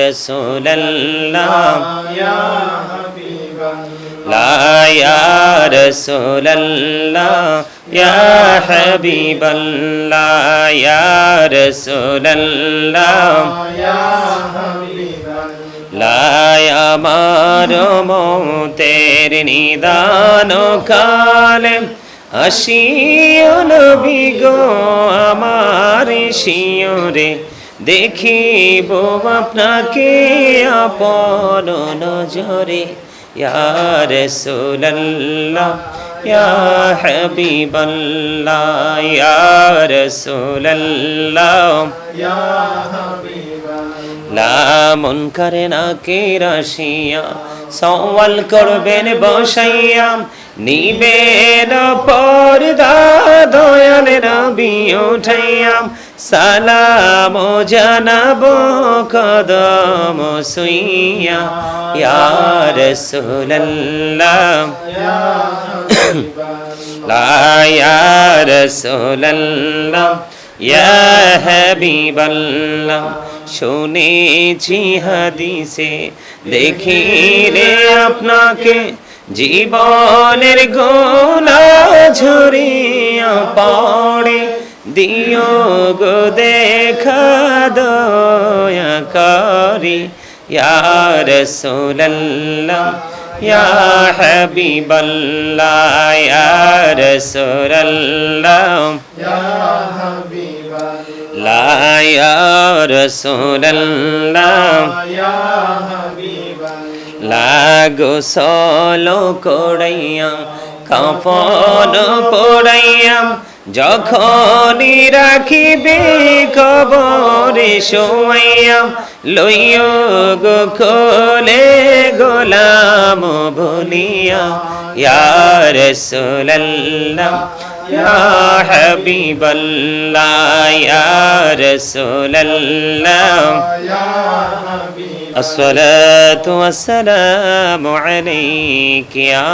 রসুল্লাহ يا حبيب الله لا يا رسول الله يا حبيب الله يا رسول الله يا حبيب الله লাই আমার মতের নিদান কালে আসিও নবী গো আমার শিওরে দেখিব আপনাকে আপন নজরে ইয়ার সোল্লাহ ইয়া হাবিবাল্লাহ ইয়ার সোল্লাহ يا حبيب الله লামন করে না কে রাশিয়া সওয়াল করবেন বসাইয়া নিবেন পর্দা দয়াল রবি উঠাইয়া সালাম জানাব কদম সুইয়া ইয়ার সুলল্লাম লায়ার সুলল্লাম হবিবল্লাম শুনেছি হাদিসে দেখি রে আপনাকে জীবনের গোলা ঝরিয়া পড়ে দিও গো দেখা দয়া করি ইয়ার সোল্লাহ ইয়া হাবিবাল্লাহ ইয়ার সোল্লাহ লায়া রসুল্লাহ লাগো কোড়াইয়া কাপন পোড়াইয়া যখনই রাখিবে কবরে শোয়াইয়াম লইয় গো খোলে গোলাম ভুলিয়া ইয়ার সোল্লাহ ইয়া হাবিবাল্লাহ ইয়া রাসূলুল্লাহ يا حبيب الصلاة والسلام عليك يا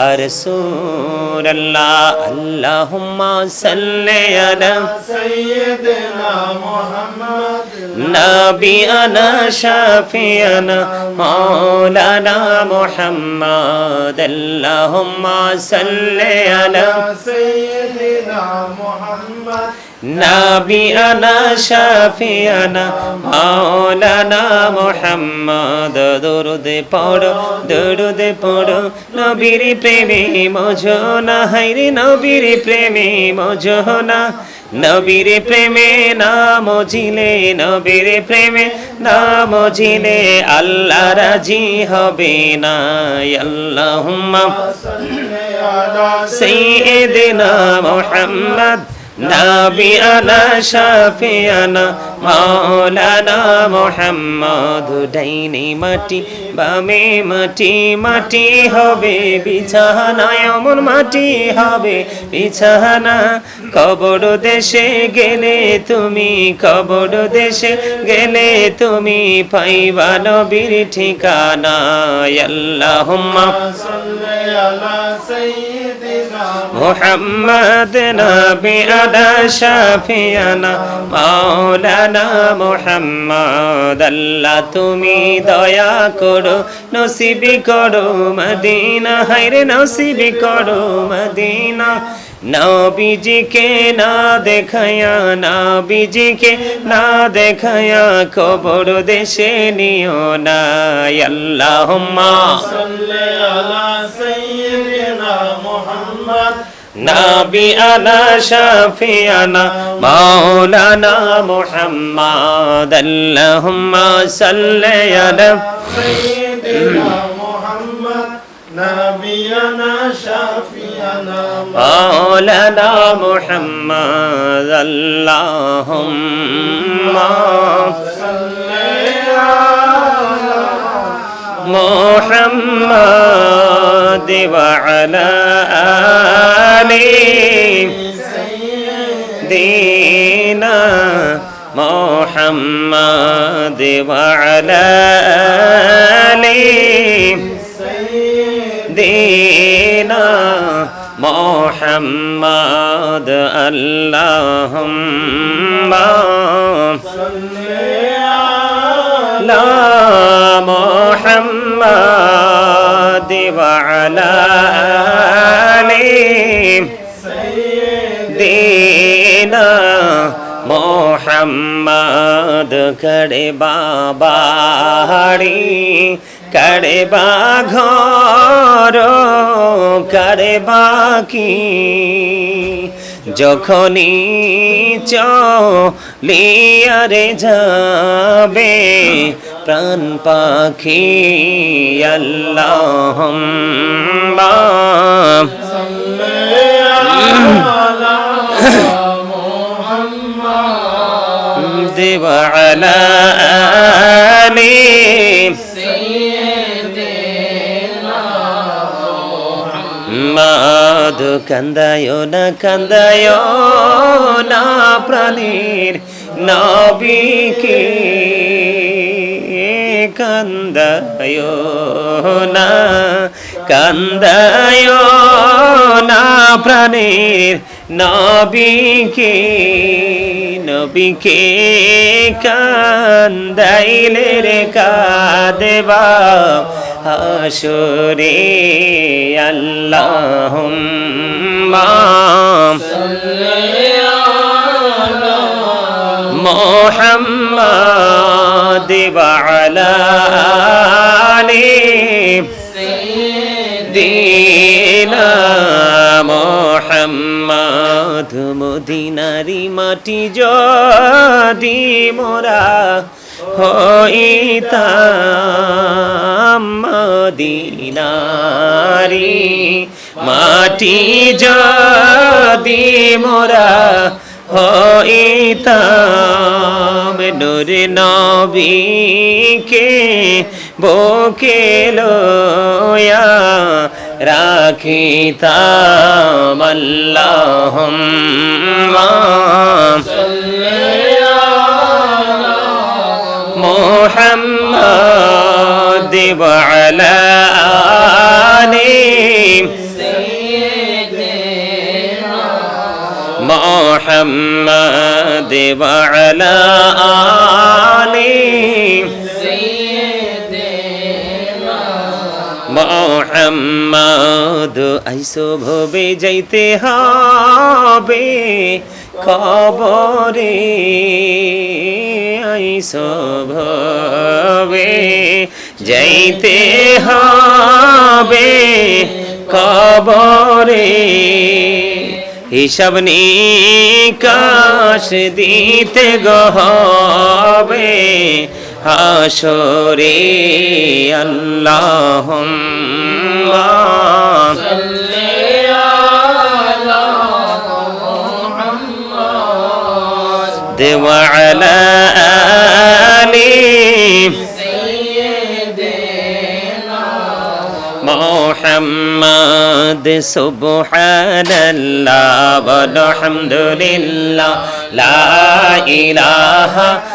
رسول الله اللهم صل على سيدنا محمد نبينا شافينا مولانا محمد اللهم صل على سيدنا محمد নাবিয়ানা শাফিয়ানা মাওলানা মোহাম্মদ দরুদে পড়ো দরুদে পড়ো নবীর প্রেমে মজনা হাইরে নবীর প্রেমে মজনা নবীর প্রেমে নাম জিলে নবীর প্রেমে নাম জিলে আল্লাহ রাজি হবে না আল্লাহুম্মা সাইয়্যিদিনা মুহাম্মদ নাবিয়ানা, শাফিয়ানা, মাওলানা মোহাম্মদ ডাইনি মাটি, বামে মাটি মাটি হবে বিছানা অমন মাটি হবে বিছানা। কবর দেশে গেলে তুমি, কবর দেশে গেলে তুমি পাইবা নবীর ঠিকানা আল্লাহুম্মা সাল্লি আলা সাইয়্যিদ মোহাম্মদ নবী আদা শাফিয়ানা মাওলানা মোহাম্মদ আল্লাহ তুমি দয়া করো নসিবি করো মদিনা হাইরে নসিবি করো মদিনা নবীজিকে না দেখায়া নবীজিকে না দেখায়া, কবর দেশে নিও না আল্লাহুম্মা। صل نبينا شفيعنا مولانا محمد اللهم صل على سيدنا محمد نبينا شفيعنا مولانا محمد اللهم صل على محمد وعلى آله دينا محمد وعلى آله دينا محمد. اللهم صل على محمد وعلى آل মোহাম্মদ করে বাড়ি করে বা ঘর করে বাকি। যখনই চিয়ারে যাবে প্রাণ পাখি আল্লাহ দেওয়ালা মাদ কান্দায় না কান্দায় না প্রাণীর নবীকে কান্দায় না কান্দায় না প্রাণীর নবীকে নবীকে কান্দাইলে রে কাদেবা হাসরে আল্লাহ মোহাম্মদ বালা দিনা মোহাম্মদ মদিনারি মাটি যদি মোরা হইতাম মদিনারি মাটি যদি মোরা হইতাম নূর নবীকে বুকে লয়া راكيتا اللهم صل على محمد وعلى آل محمد وعلى آلي মোহাম্মদ আইসো ভবে যাইতে হবে কবরে। আইসো ভবে যাইতে হবে কবরে। হিসাব নিকাশ দিতে গহবে حشوري اللهم وعلى آلي سيدنا محمد سبحان الله والحمد لله لا إله إلا الله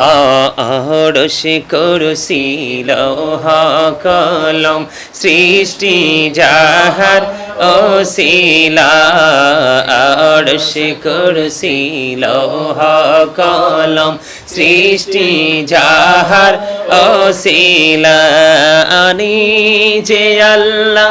আড়সি করসি লোহা কলম সৃষ্টি যাহার অশিলা আড়সি করসি লোহা কলম সৃষ্টি যাহার অশিলা। আনি যে আল্লাহ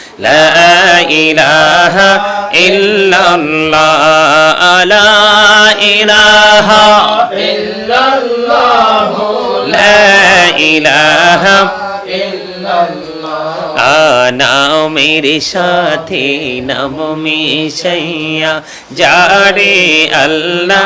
লা ইলাহা ইল্লাল্লাহ, লা ইলাহা ইল্লাল্লাহ। লা ইলাহা নাও মেরে সাথে, নাম মিশাইয়া, যারে আল্লাহ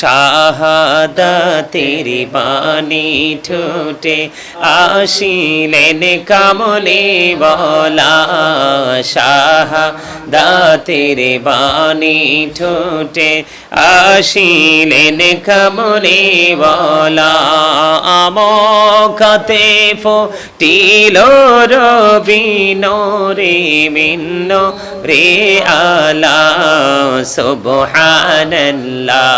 শাহাদাতের বাণী ঠোঁটে আসিলেন কামলে বলা শাহাদাতের বাণী ঠোঁটে আসিলেন কামলে বলা আমকাতে ফটিল রবিন রে মিন্ন রে আলা, সুবহানাল্লাহ।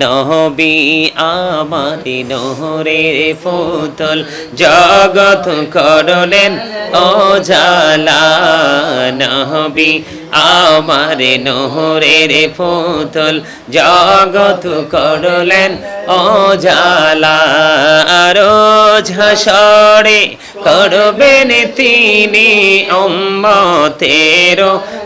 নবি আমার নহরে পুতল। জগত করলেন অজালা নহবি আমার নহরে পুতল। জগত করলেন অজালা রোজ সরে করবেন তিনি অম্মতেরো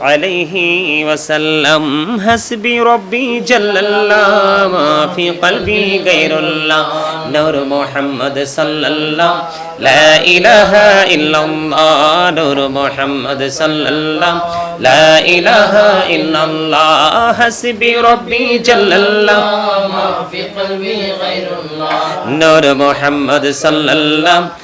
عليه وسلم. حسبي ربي جل الله ما في قلبي غير الله. نور محمد صلى الله لا إله إلا الله. نور محمد صلى الله لا إله إلا الله. حسبي ربي جل الله ما في قلبي غير الله. نور محمد صلى الله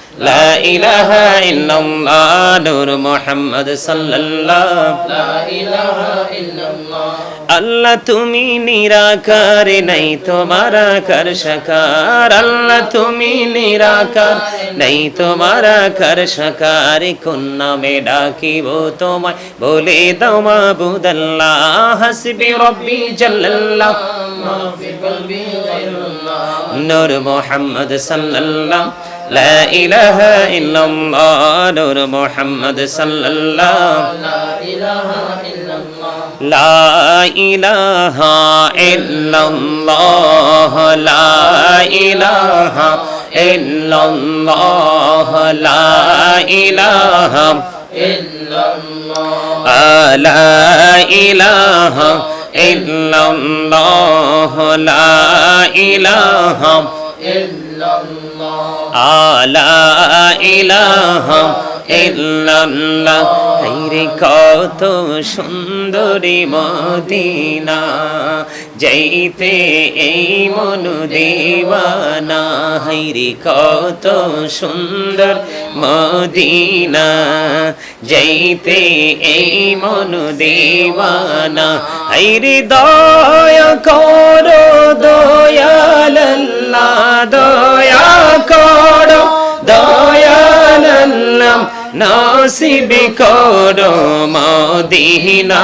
লা ইলাহা ইল্লাল্লাহ নূর মুহাম্মদ সাল্লাল্লাহ। লা ইলাহা ইল্লাল্লাহ। আল্লাহ তুমি নিরাকার নাই তোমার কর সাকার। আল্লাহ তুমি নিরাকার নাই তোমার কর সাকার। কোন নামে ডাকিব তোমায়? বলে দাও মাবুদ আল্লাহ হাসবি রব্বি জাল্লাল্লাহ। নূর মুহাম্মদ সাল্লাল্লাহ। لا إله إلا الله نور محمد صلى الله لا إله إلا الله لا إله إلا الله لا إله إلا الله لا إله إلا الله لا إله إلا الله لا إله إلا الله আলা ইলাহা ইল্লাল্লাহ। হাইরে কত সুন্দরী মদিনা। যাইতে এই মন দেওয়ানা হাইরে কত সুন্দর মদিনা। যাইতে এই মন দেওয়ানা হাইরে দয়া করো দয়াল্লাহ দয়া করো, দয়াল নসিব করো মদিনা।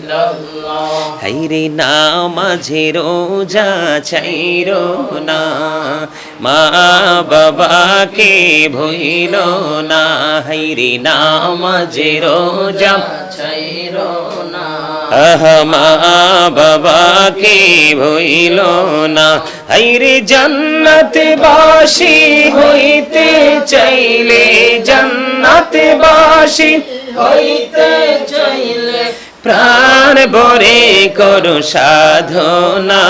হাইরে নামাঝে রোজা চাইরো না। মা বাবাকে ভইল না। হাইরে নামাঝে রোজা চাইরো না। মা বাবাকে ভইল না। হাইরে জান্নাত বাসি হইতে চাইলে জান্নাত বাসি হইতে চাইলে প্রাণ বরে করো সাধনা।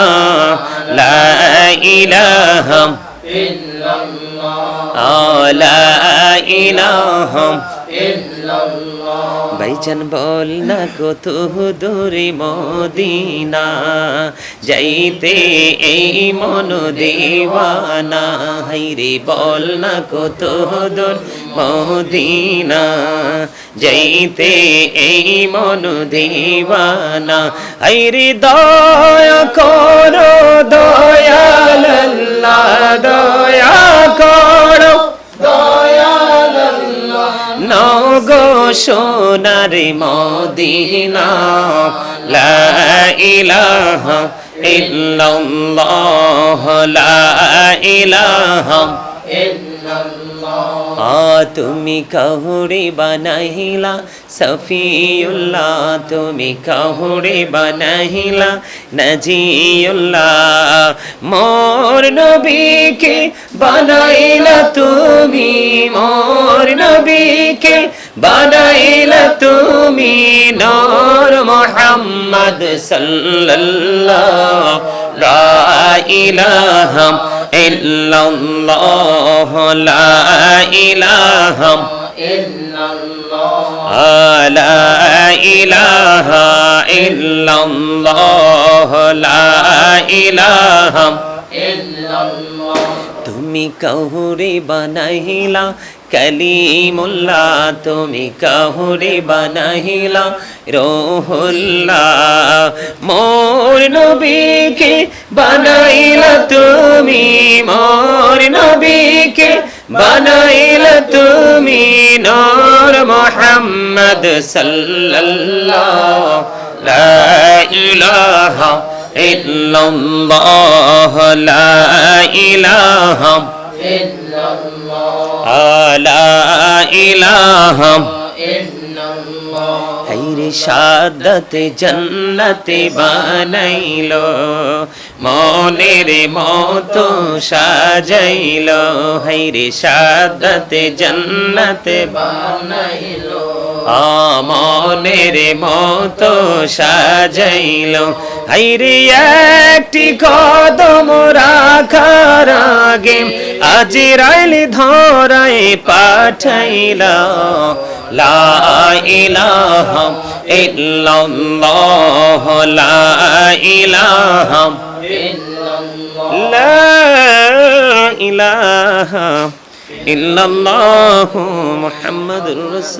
লা ইলাহা ইল্লাল্লাহ। লা ইলাহা ইল্লাল্লাহ। ভাইজান বল না কত দূরে মদিনা, যাইতে এই মন দেওয়ানা। হাইরে বল না কত দূর মদিনা, যাইতে এই মন দেওয়ানা। হাইরে দয়া করো, দয়াল দয়া করো সোনার মদিনা, লা ইলাহা ইল্লাল্লাহ, লা ইলাহা তুমি কাহুরে বানাইলা, সফিউল্লাহ, তুমি কাহুরে বানাইলা, নজিউল্লাহ। মোর নবীকে বানাইলা তুমি, মোর নবীকে বানাইলা তুমি নূর মুহাম্মদ সাল্লাল্লাহ, লা ইলাহা ইল্লাল্লাহ, লা ইলাহা ইল্লাল্লাহ, লা ইলাহা ইল্লাল্লাহ, লা ইলাহা। ইল্লাল্লাহ তুমি কাহুরে বানাইলা কলিমুল্লাহ তুমি কাহুরে বানাইলা রোহুল্লাহ মোর নবীকে বানাইলা তুমি, মোর নবীকে বানাইলা তুমি, নূর মুহাম্মদ সাল্লাল্লাহ লা ইলাহা ইল্লাল্লাহ লা ইলাহা ইল্লাল্লাহ। লা জন্নতে বানাইলো মনের মতো সাজাইলো হাইরে সাদত জন্নতে বানাইলো আমনের মতো সাজাইলো হাইরে একটি কদম রাখার আগে আজ রাইল ধরায় পাঠাইল লা ইলাহা ইল্লাল্লাহ, লা ইলাহা লা ইল্লাল্লাহু, মুহাম্মাদুর রাসূল।